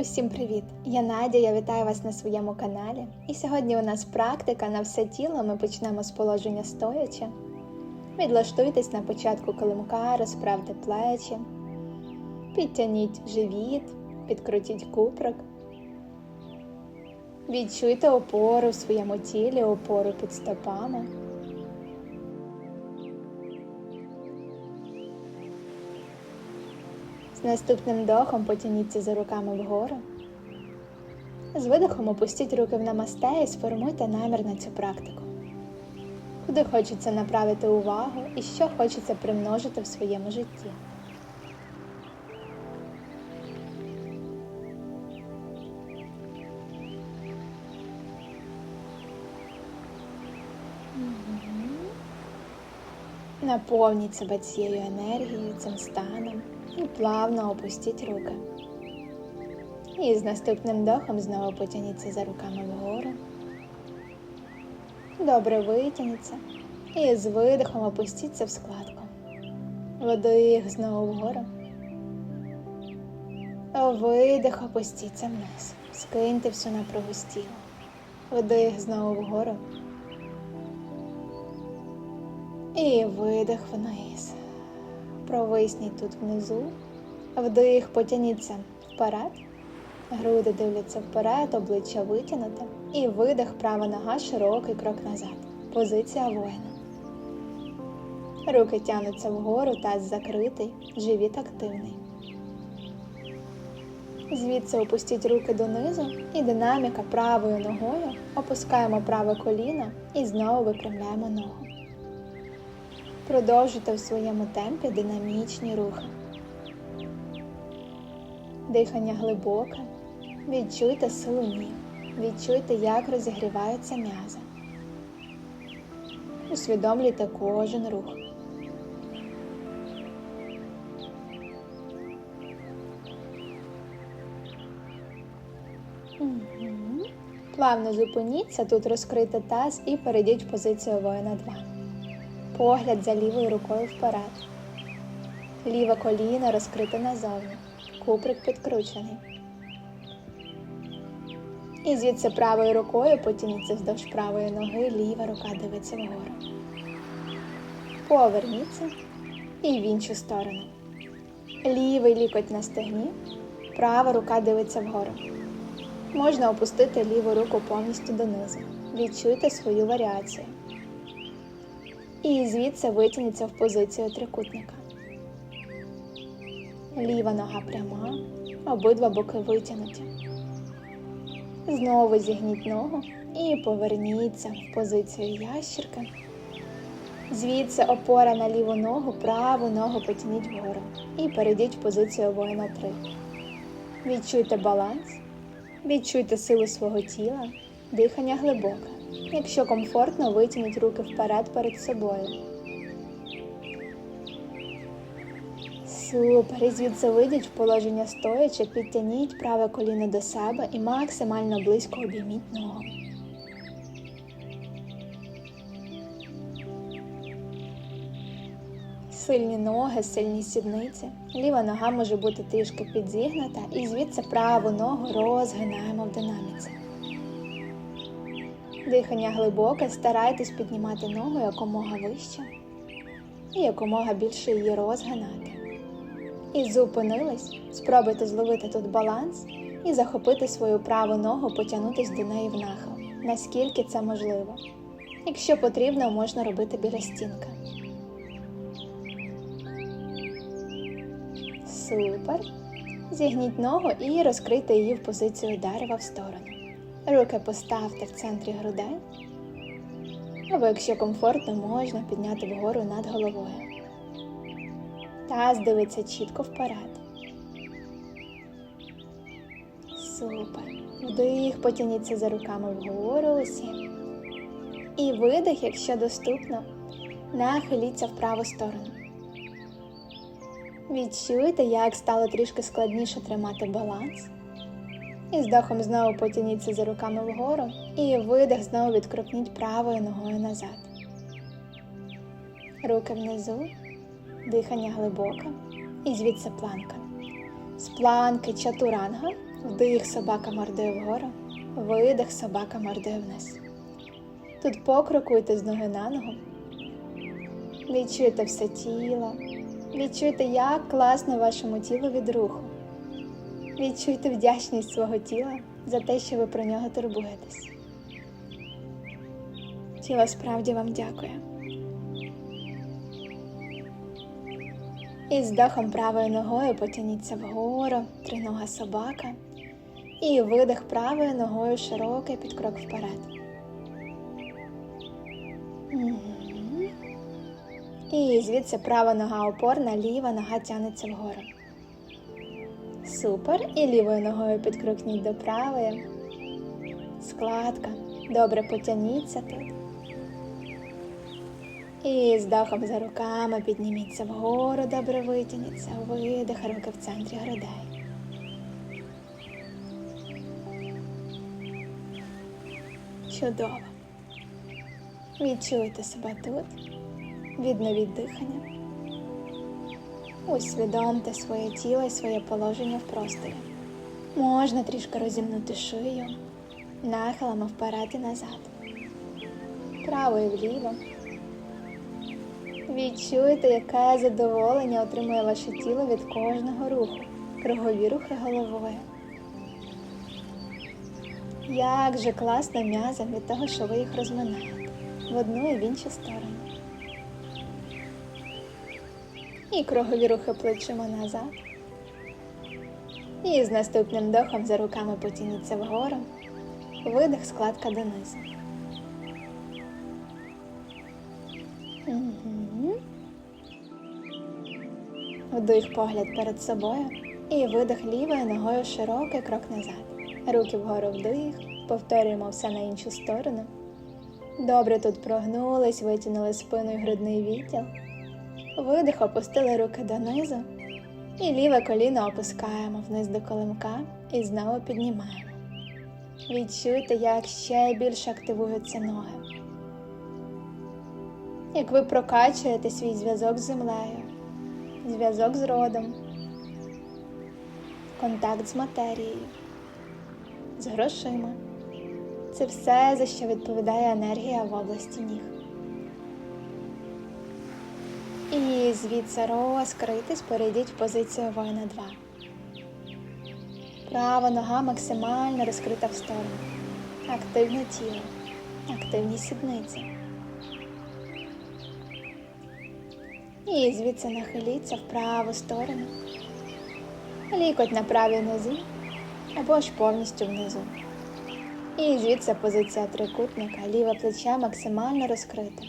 Усім привіт! Я Надя, я вітаю вас на своєму каналі. І сьогодні у нас практика на все тіло. Ми почнемо з положення стоячи. Відлаштуйтесь на початку килимка, розправте плечі, підтягніть живіт, підкрутіть куприк. Відчуйте опору в своєму тілі, опору під стопами. З наступним вдохом потяніться за руками вгору. З видихом опустіть руки в намасте і сформуйте намір на цю практику. Куди хочеться направити увагу і що хочеться примножити в своєму житті. Наповніть себе цією енергією, цим станом і плавно опустіть руки. І з наступним вдохом знову потягніться за руками вгору. Добре витягніться. І з видихом опустіться в складку. Вдих знову вгору. Видих опустіться вниз. Скиньте всю напругу з тіла. Вдих знову вгору. І видих вниз. Провисніть тут внизу. Вдих, потяніться вперед. Груди дивляться вперед, обличчя витягнуте. І видих, права нога, широкий крок назад. Позиція воїна. Руки тягнуться вгору, таз закритий, живіт активний. Звідси опустіть руки донизу і динаміка правою ногою. Опускаємо праве коліно і знову випрямляємо ногу. Продовжуйте в своєму темпі динамічні рухи. Дихання глибоке. Відчуйте силу ніг. Відчуйте, як розігріваються м'язи. Усвідомлюйте кожен рух. Плавно зупиніться, тут розкрийте таз і перейдіть в позицію воїна 2. Погляд за лівою рукою вперед. Ліве коліно розкрите назовні. Куприк підкручений. І звідси правою рукою потяніться вздовж правої ноги, ліва рука дивиться вгору. Поверніться і в іншу сторону. Лівий лікоть на стегні, права рука дивиться вгору. Можна опустити ліву руку повністю донизу. Відчуйте свою варіацію. І звідси витягніться в позицію трикутника. Ліва нога пряма, обидва боки витягнуті. Знову зігніть ногу і поверніться в позицію ящірки. Звідси опора на ліву ногу, праву ногу потягніть вгору і перейдіть в позицію воїна 3. Відчуйте баланс, відчуйте силу свого тіла, дихання глибоке. Якщо комфортно, витягніть руки вперед перед собою. Супер. І звідси вийдіть в положення стоячи, підтягніть праве коліно до себе і максимально близько обійміть ногу. Сильні ноги, сильні сідниці. Ліва нога може бути трішки підзігнута, і звідси праву ногу розгинаємо в динаміці. Дихання глибоке, старайтесь піднімати ногу якомога вище і якомога більше її розгинати. І зупинились, спробуйте зловити тут баланс і захопити свою праву ногу, потягнутись до неї в нахил, наскільки це можливо. Якщо потрібно, можна робити біля стінки. Супер. Зігніть ногу і розкрийте її в позицію дерева в сторону. Руки поставте в центрі грудей. Або, якщо комфортно, можна підняти вгору над головою. Таз дивиться чітко вперед. Супер. Вдих, потяніться за руками вгору усі. І видих, якщо доступно, нахиліться в праву сторону. Відчуйте, як стало трішки складніше тримати баланс. І здохом знову потяніться за руками вгору. І видих знову відкрупніть правою ногою назад. Руки внизу, дихання глибоке і звідси планка. З планки чатуранга Вдих собака мордою вгору, видих собака мордою вниз. Тут покрокуйте з ноги на ногу. Відчуйте все тіло. Відчуйте, як класно вашому тілу від руху. Відчуйте вдячність свого тіла за те, що ви про нього турбуєтесь. Тіло справді вам дякує. І з вдохом правою ногою потягніться вгору, тринога собака. І видих правою ногою широкий під крок вперед. І звідси права нога опорна, ліва нога тягнеться вгору. Супер. І лівою ногою підкрукніть до правої. Складка. Добре потягніться тут. І з дахом за руками підніміться вгору, добре витягніться. Видих, руки в центрі грудей. Чудово. Відчуйте себе тут. Відновіть дихання. Усвідомте своє тіло і своє положення в просторі. Можна трішки розімнути шию, нахилами вперед і назад, право і вліво. Відчуйте, яке задоволення отримує ваше тіло від кожного руху, кругові рухи головою. Як же класно м'язам від того, що ви їх розминаєте в одну і в іншу сторону. І кругові рухи плечима назад. І з наступним вдохом за руками потягніться вгору. Видих, складка донизу. Угу. Вдих погляд перед собою і видих лівою ногою широкий крок назад. Руки вгору вдих, повторюємо все на іншу сторону. Добре тут прогнулись, витягнули спину і грудний відділ. Видих, опустили руки донизу. І ліве коліно опускаємо вниз до колимка і знову піднімаємо. Відчуйте, як ще більше активуються ноги. Як ви прокачуєте свій зв'язок з землею, зв'язок з родом, контакт з матерією, з грошима. Це все, за що відповідає енергія в області ніг. І звідси розкритись, перейдіть в позицію воїна 2. Права нога максимально розкрита в сторону. Активне тіло, активні сідниці. І звідси нахиліться в праву сторону. Лікоть на правій нозі або ж повністю внизу. І звідси позиція трикутника, ліве плече максимально розкрите.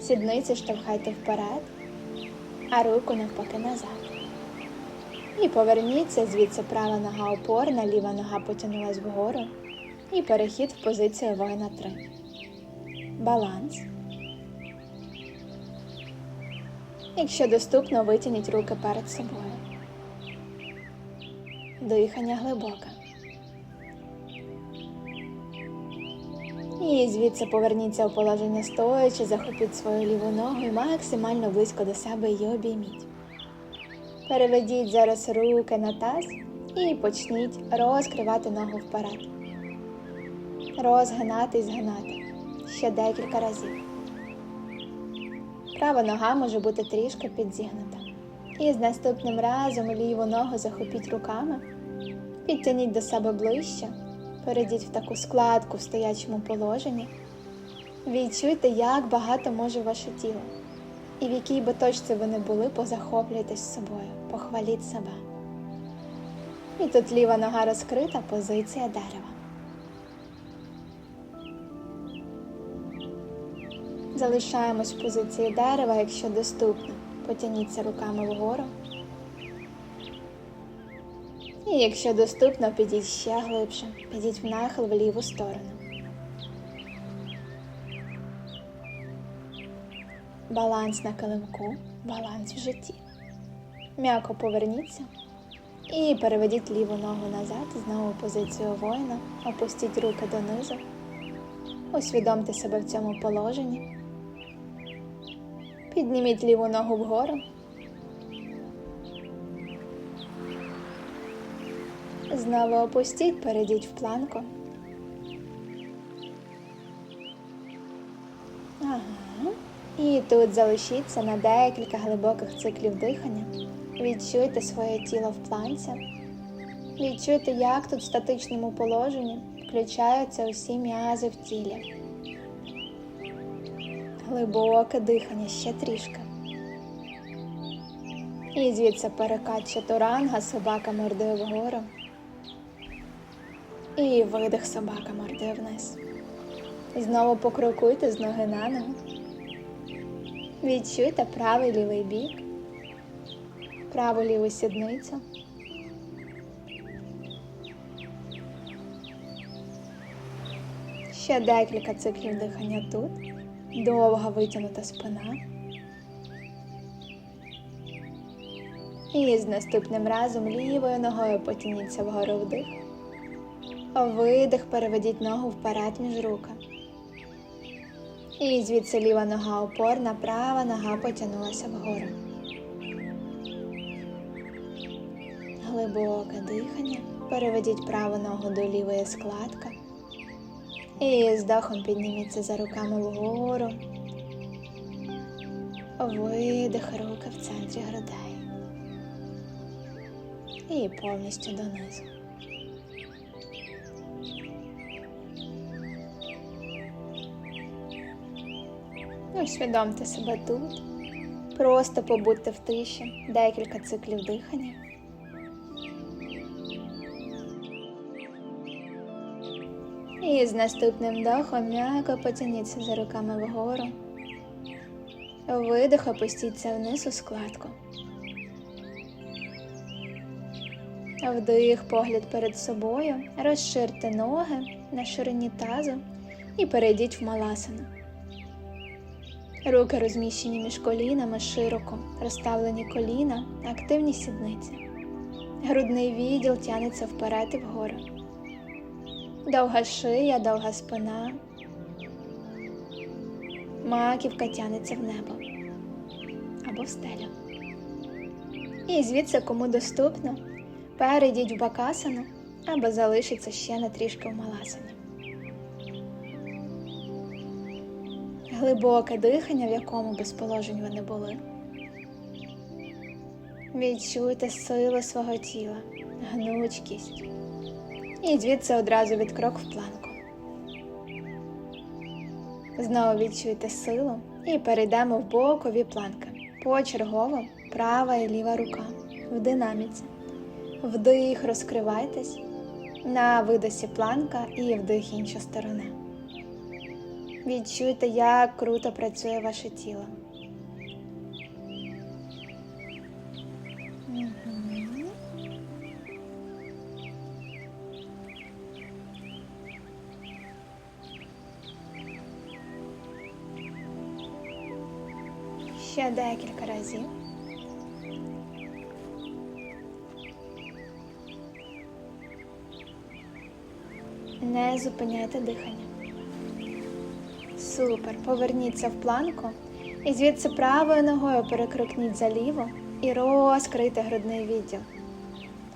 Сідниці штовхайте вперед, а руку навпаки назад. І поверніться звідси права нога опорна, ліва нога потягнулась вгору. І перехід в позицію воїна 3. Баланс. Якщо доступно, витягніть руки перед собою. Дихання глибоке. І звідси поверніться у положення стоячи, захопіть свою ліву ногу і максимально близько до себе її обійміть. Переведіть зараз руки на таз і почніть розкривати ногу вперед. Розгинати і згинати ще декілька разів. Права нога може бути трішки підзігнута. І з наступним разом ліву ногу захопіть руками, підтягніть до себе ближче, перейдіть в таку складку в стоячому положенні. Відчуйте, як багато може ваше тіло. І в якій би точці ви не були, позахоплюйтесь собою, похваліть себе. І тут ліва нога розкрита, позиція дерева. Залишаємось в позиції дерева, якщо доступно. Потягніться руками вгору. І якщо доступно, підіть ще глибше, підіть в нахил в ліву сторону. Баланс на килимку, баланс в житті. М'яко поверніться і переведіть ліву ногу назад, знову позицію воїна, опустіть руки донизу. Усвідомте себе в цьому положенні. Підніміть ліву ногу вгору. Знову опустіть, перейдіть в планку. Ага. І тут залишіться на декілька глибоких циклів дихання. Відчуйте своє тіло в планці. Відчуйте, як тут в статичному положенні включаються усі м'язи в тілі. Глибоке дихання ще трішки. І звідси перекат чатуранга, собака мордою вгору. І видих собака мордою вниз. Знову покрокуйте з ноги на ногу. Відчуйте правий лівий бік, праву ліву сідницю. Ще декілька циклів дихання тут. Довга витягнута спина. І з наступним разом лівою ногою потяніться вгору вдих. Видих, переведіть ногу вперед між руки. І звідси ліва нога опорна, права нога потягнулася вгору. Глибоке дихання. Переведіть праву ногу до лівої складки. І з дахом підніміться за руками вгору. Видих руки в центрі грудей. І повністю донизу. Усвідомте себе тут. Просто побудьте в тиші декілька циклів дихання. І з наступним вдохом м'яко потягніться за руками вгору. Видих, опустіться вниз у складку. Вдих, погляд перед собою, розширте ноги на ширині тазу і перейдіть в маласану. Руки розміщені між колінами широко, розставлені коліна, активні сідниці. Грудний відділ тянеться вперед і вгору. Довга шия, довга спина. Маківка тянеться в небо або в стелю. І звідси, кому доступно, перейдіть в бакасану або залишиться ще на трішки в маласані. Глибоке дихання, в якому без положень ви не були. Відчуйте силу свого тіла, гнучкість. І звідси одразу відкрок в планку. Знову відчуйте силу і перейдемо в бокові планки. Почергово права і ліва рука в динаміці. Вдих, розкривайтесь. На видосі планка і вдих інша сторона. Відчуйте, як круто працює ваше тіло. Ще декілька разів. Не зупиняйте дихання. Супер. Поверніться в планку і звідси правою ногою перекрикніть заліво і розкрийте грудний відділ.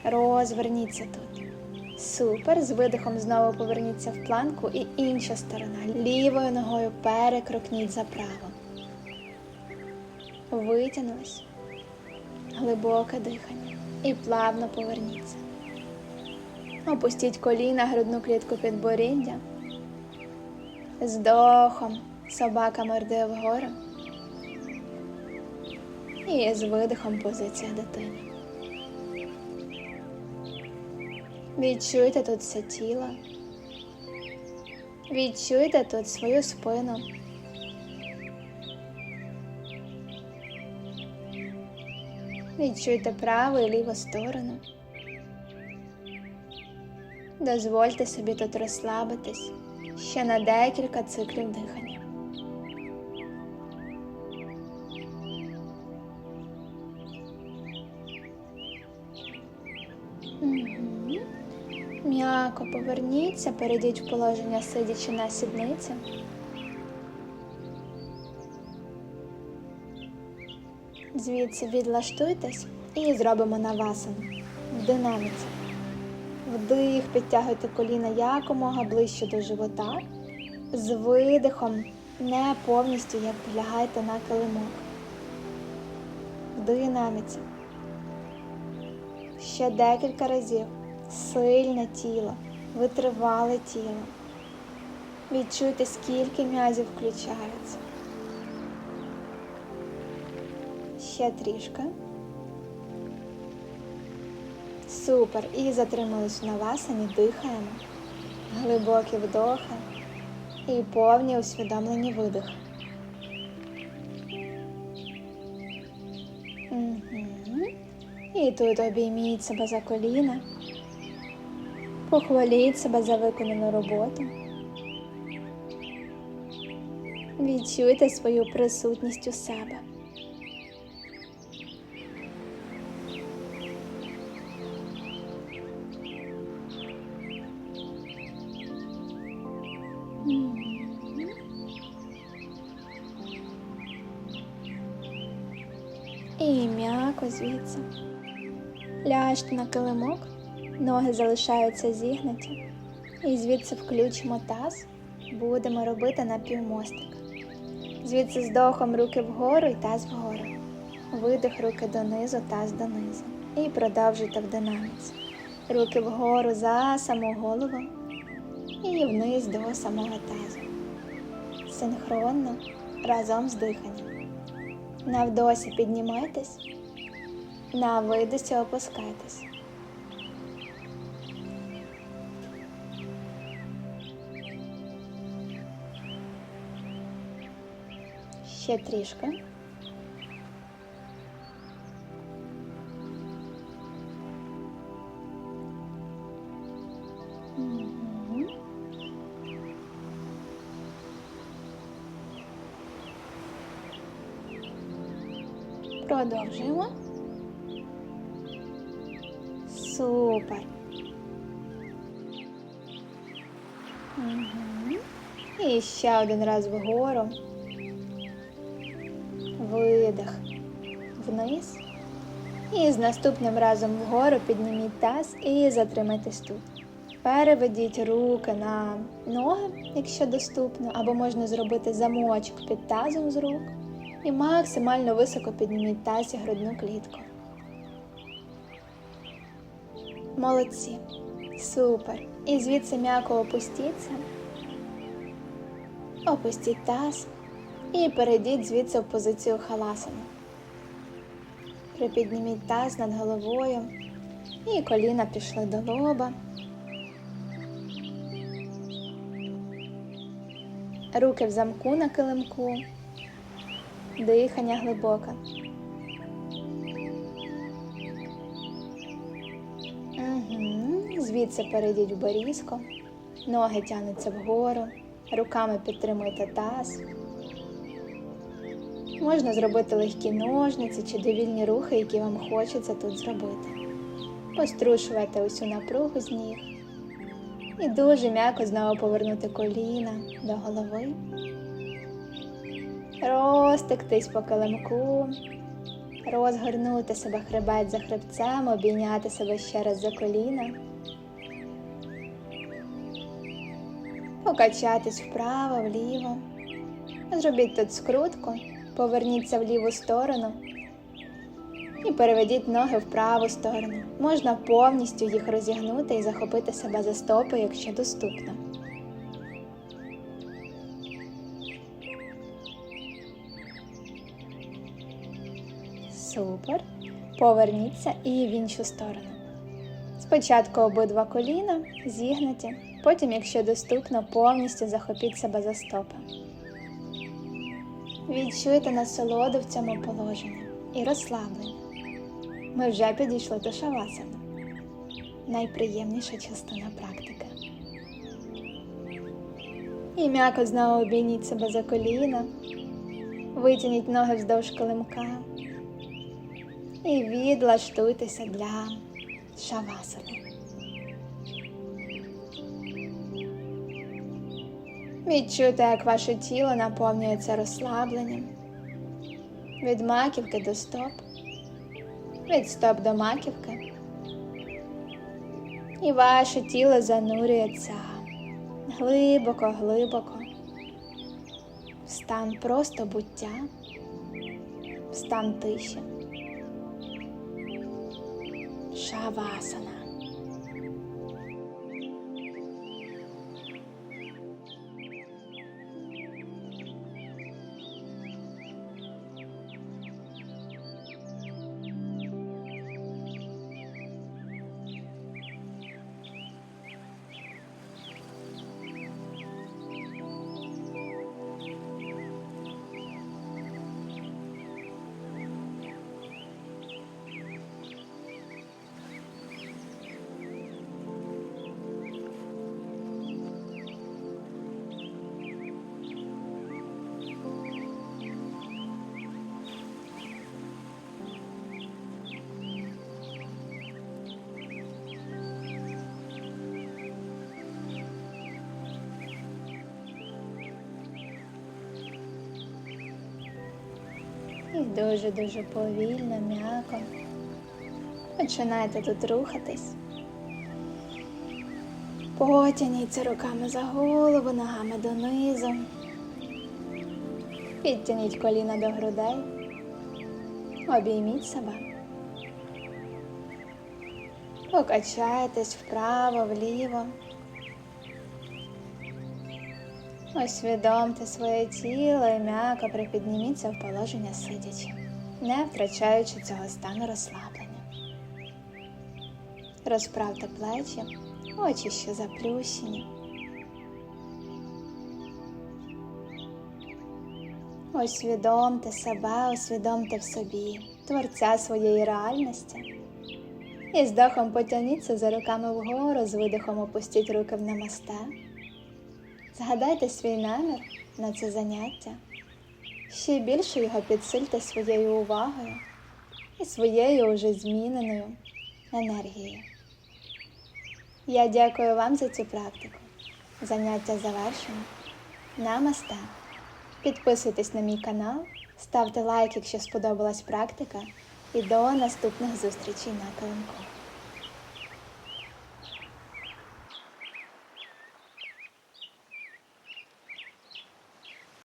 Розверніться тут. Супер. З видихом знову поверніться в планку і інша сторона. Лівою ногою перекрикніть за право. Витягнулись. Глибоке дихання. І плавно поверніться. Опустіть коліна, грудну клітку підборіддя. З дохом собака мордує вгору. І з видихом позиція дитини. Відчуйте тут все тіло. Відчуйте тут свою спину. Відчуйте праву і ліву сторону. Дозвольте собі тут розслабитись ще на декілька циклів дихання. М'яко поверніться, перейдіть в положення сидячи на сідниці. Звідси відлаштуйтесь і зробимо навасану в динаміці. Вдих, підтягуйте коліна якомога ближче до живота. З видихом не повністю як лягайте на килимок. В динаміці. Ще декілька разів. Сильне тіло, витривале тіло. Відчуйте, скільки м'язів включаються. Ще трішки. Супер. І затримались на васані, дихаємо. Глибокі вдохи і повні усвідомлені видихи. Угу. І тут обійміть себе за коліна. Похваліть себе за виконану роботу. Відчуйте свою присутність у себе. Ляжте на килимок, ноги залишаються зігнуті. І звідси включимо таз, будемо робити напівмостик. Звідси з дохом руки вгору і таз вгору. Видих руки донизу, таз донизу. І продовжуйте в динаміці. Руки вгору за саму голову і вниз до самого тазу. Синхронно разом з диханням. На вдосі піднімайтесь, на видосі опускайтесь. Ще трішки. Продовжуємо. І ще один раз вгору. Видих вниз. І з наступним разом вгору підніміть таз і затримайтесь тут. Переведіть руки на ноги, якщо доступно, або можна зробити замочок під тазом з рук. І максимально високо підніміть таз і грудну клітку. Молодці. Супер. І звідси м'яко опустіться. Опустіть таз і перейдіть звідси в позицію халасана. Припідніміть таз над головою і коліна пішли до лоба. Руки в замку на килимку. Дихання глибоке. Угу. Звідси перейдіть в борізко. Ноги тягнуться вгору. Руками підтримуйте таз. Можна зробити легкі ножниці чи довільні рухи, які вам хочеться тут зробити. Пострушувати усю напругу з ніг. І дуже м'яко знову повернути коліна до голови. Розтектись по килимку, розгорнути себе хребет за хребцем, обійняти себе ще раз за коліна, покачатись вправо, вліво. Зробіть тут скрутку, поверніться в ліву сторону і переведіть ноги в праву сторону. Можна повністю їх розігнути і захопити себе за стопи, якщо доступно. Супер. Поверніться і в іншу сторону. Спочатку обидва коліна зігнуті, потім, якщо доступно, повністю захопіть себе за стопи. Відчуйте насолоду в цьому положенні і розслаблення. Ми вже підійшли до шавасани. Найприємніша частина практики. І м'яко знову обійніть себе за коліна, витягніть ноги вздовж килимка і відлаштуйтеся для шавасани. Відчуйте, як ваше тіло наповнюється розслабленням від маківки до стоп, від стоп до маківки. І ваше тіло занурюється глибоко, глибоко в стан просто буття, в стан тиші. Шавасана. Дуже-дуже повільно, м'яко. Починайте тут рухатись. Потягніться руками за голову, ногами донизу. Підтягніть коліна до грудей. Обійміть себе. Покачайтесь вправо, вліво. Усвідомте своє тіло і м'яко припідніміться в положення сидячи, не втрачаючи цього стану розслаблення. Розправте плечі, очі ще заплющені. Усвідомте себе, усвідомте в собі, творця своєї реальності. І з дохом потягніться за руками вгору, з видихом опустіть руки в намасте. Згадайте свій намір на це заняття. Ще більше його підсильте своєю увагою і своєю уже зміненою енергією. Я дякую вам за цю практику. Заняття завершено. Намасте. Підписуйтесь на мій канал, ставте лайк, якщо сподобалась практика, і до наступних зустрічей на килимку.